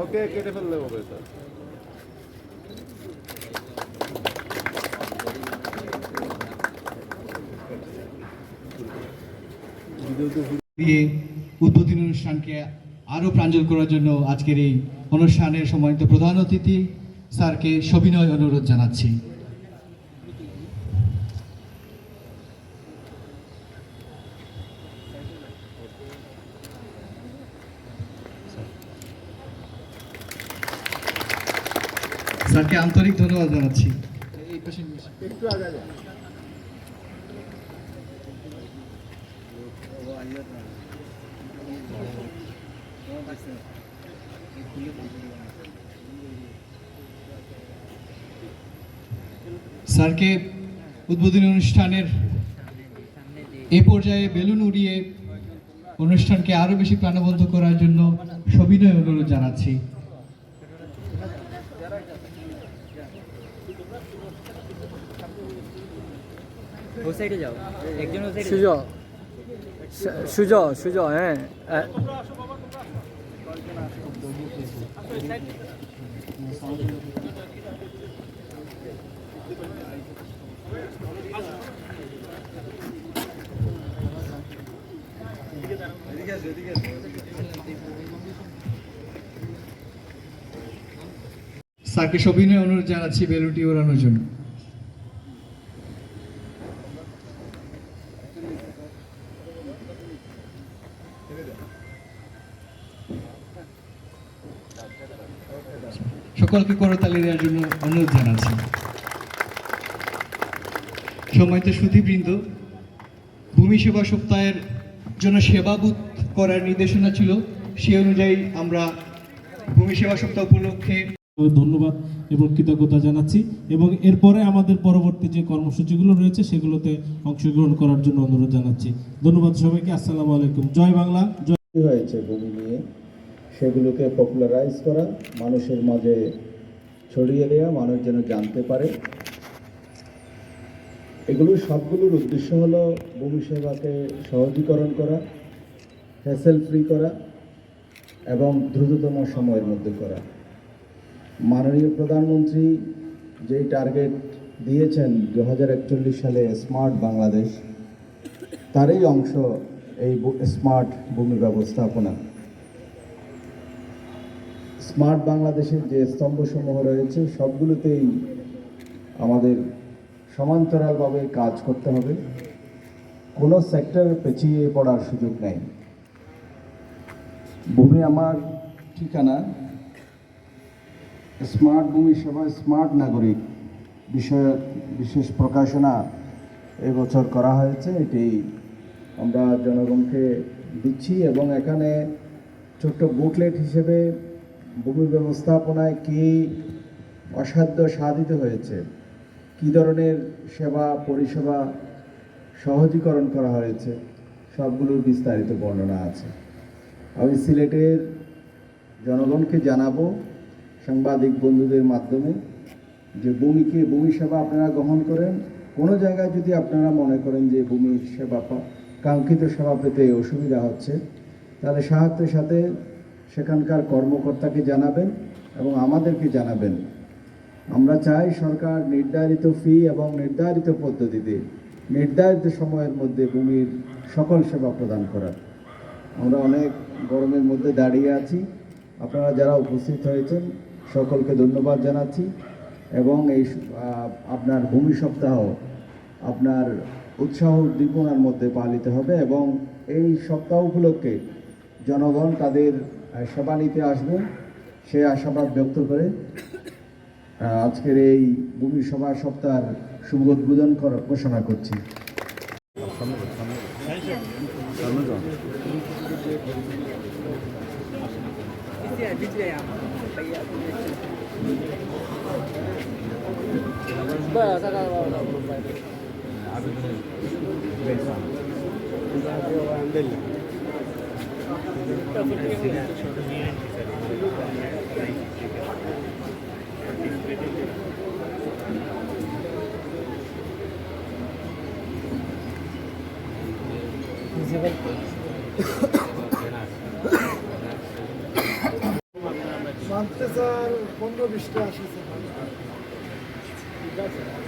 ওকে কেটে ফেললে হবে স্যার। দিয়ে উদ্বোধনী অনুষ্ঠানকে আরও প্রাঞ্জল করার জন্য আজকের এই অনুষ্ঠানের সম্মানিত প্রধান অতিথি স্যারকে সবিনয় অনুরোধ জানাচ্ছি। স্যারকে আন্তরিক ধন্যবাদ জানাচ্ছি। স্যারকে উদ্বোধনী অনুষ্ঠানের এ পর্যায়ে বেলুন উড়িয়ে অনুষ্ঠানকে আরও বেশি প্রাণবন্ত করার জন্য সবিনয় অনুরোধ জানাচ্ছি ও সাইডে যাও। একজন ও সাইডে সুজয় সু- সুজয় সুজয় হ্যাঁ। সবিনয় অনুরোধ জানাচ্ছি বেলুনটি ওড়ানোর জন্য। সকলকে করতালি দেওয়ার জন্য অনুরোধ জানাচ্ছি। সম্মানিত সুধীবৃন্দ, ভূমি সেবা সপ্তাহের জন্য সেবাবুত করার নির্দেশনা ছিল সেই অনুযায়ী আমরা ভূমি সেবা সপ্তাহ উপলক্ষে ধন্যবাদ এবং কৃতজ্ঞতা জানাচ্ছি এবং এরপরে আমাদের পরবর্তী যে কর্মসূচিগুলো রয়েছে, সেগুলোতে অংশগ্রহণ করার জন্য অনুরোধ জানাচ্ছি। ধন্যবাদ সবাইকে, আসসালামু আলাইকুম। জয় বাংলা, জয় হয়েছে ভূমি নিয়ে? সেগুলোকে পপুলারাইজ করা, মানুষের মাঝে ছড়িয়ে দেওয়া মানুষ যেন জানতে পারে। এগুলো সবগুলোর উদ্দেশ্য হলো ভূমি সেবাকে সহজীকরণ করা হ্যাসেল ফ্রি করা এবং দ্রুততম সময়ের মধ্যে করা। মাননীয় প্রধানমন্ত্রী যেই টার্গেট দিয়েছেন দু হাজার একচল্লিশ সালে স্মার্ট বাংলাদেশ তারই অংশ এই স্মার্ট ভূমি ব্যবস্থাপনা। স্মার্ট বাংলাদেশের যে স্তম্ভসমূহ রয়েছে, সবগুলোতেই আমাদের সমান্তরালভাবে কাজ করতে হবে। কোনো সেক্টর পেছিয়ে পড়ার সুযোগ নেই। ভূমি আমার ঠিকানা। স্মার্ট ভূমি সেবা, স্মার্ট নাগরিক বিষয়ে, বিশেষ প্রকাশনা এবছর করা হয়েছে, এটি আমরা জনগণকে দিচ্ছি এবং এখানে ছোট্ট বুকলেট হিসেবে ভূমি ব্যবস্থাপনায় কী অসাধ্য সাধিত হয়েছে? কী ধরনের সেবা, পরিষেবা সহজীকরণ করা হয়েছে? সবগুলোর বিস্তারিত বর্ণনা আছে। আমি সিলেটের জনগণকে জানাব সাংবাদিক বন্ধুদের মাধ্যমে যে ভূমিকে ভূমি সেবা আপনারা গ্রহণ করেন। কোনো জায়গায় যদি আপনারা মনে করেন যে ভূমির সেবা, কাঙ্ক্ষিত সেবা পেতে অসুবিধা হচ্ছে, তাহলে সাহায্যের সাথে সেখানকার কর্মকর্তাকে জানাবেন এবং আমাদেরকে জানাবেন। আমরা চাই সরকার নির্ধারিত ফি এবং নির্ধারিত পদ্ধতিতে, নির্ধারিত সময়ের মধ্যে ভূমির সকল সেবা প্রদান করার। আমরা অনেক গরমের মধ্যে দাঁড়িয়ে আছি। আপনারা যারা উপস্থিত হয়েছেন, সকলকে ধন্যবাদ জানাচ্ছি এবং এই আপনার ভূমি সপ্তাহ, আপনার উৎসাহ উদ্দীপনার মধ্যে পালিত হবে এবং এই সপ্তাহ উপলক্ষে জনগণ তাদের সেবা নিতে আসবে। সে আশাবাদ ব্যক্ত করে আজকের এই ভূমি সভা সপ্তাহের শুভ উদ্বোধন ঘোষণা করছি। পিছিয়ে মানতে স্যার পনেরো বিশটা আসে স্যার ঠিক আছে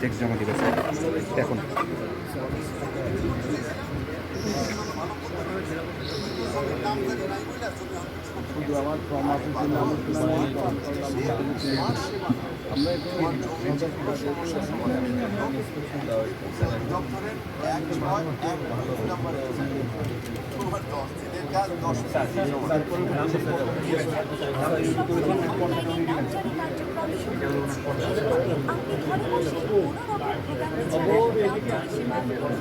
চেক জমা দিবে স্যার দেখুন শুধু আমার ফর্ম অফিসের নাম আমরা জনগণ